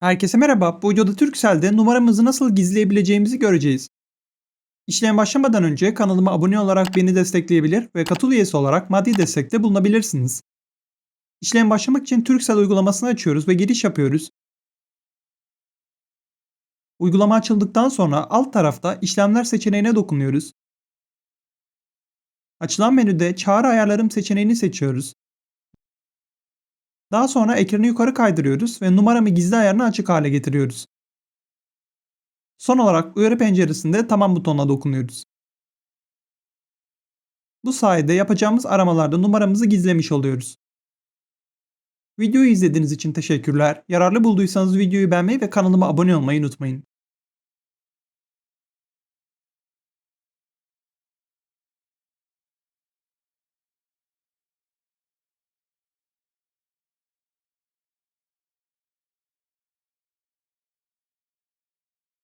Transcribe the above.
Herkese merhaba. Bu videoda Turkcell'de numaramızı nasıl gizleyebileceğimizi göreceğiz. İşlem başlamadan önce kanalıma abone olarak beni destekleyebilir ve katıl üyesi olarak maddi destekte bulunabilirsiniz. İşlem başlamak için Turkcell uygulamasını açıyoruz ve giriş yapıyoruz. Uygulama açıldıktan sonra alt tarafta işlemler seçeneğine dokunuyoruz. Açılan menüde çağrı ayarlarım seçeneğini seçiyoruz. Daha sonra ekranı yukarı kaydırıyoruz ve numaramı gizli ayarını açık hale getiriyoruz. Son olarak uyarı penceresinde tamam butonuna dokunuyoruz. Bu sayede yapacağımız aramalarda numaramızı gizlemiş oluyoruz. Videoyu izlediğiniz için teşekkürler. Yararlı bulduysanız videoyu beğenmeyi ve kanalıma abone olmayı unutmayın.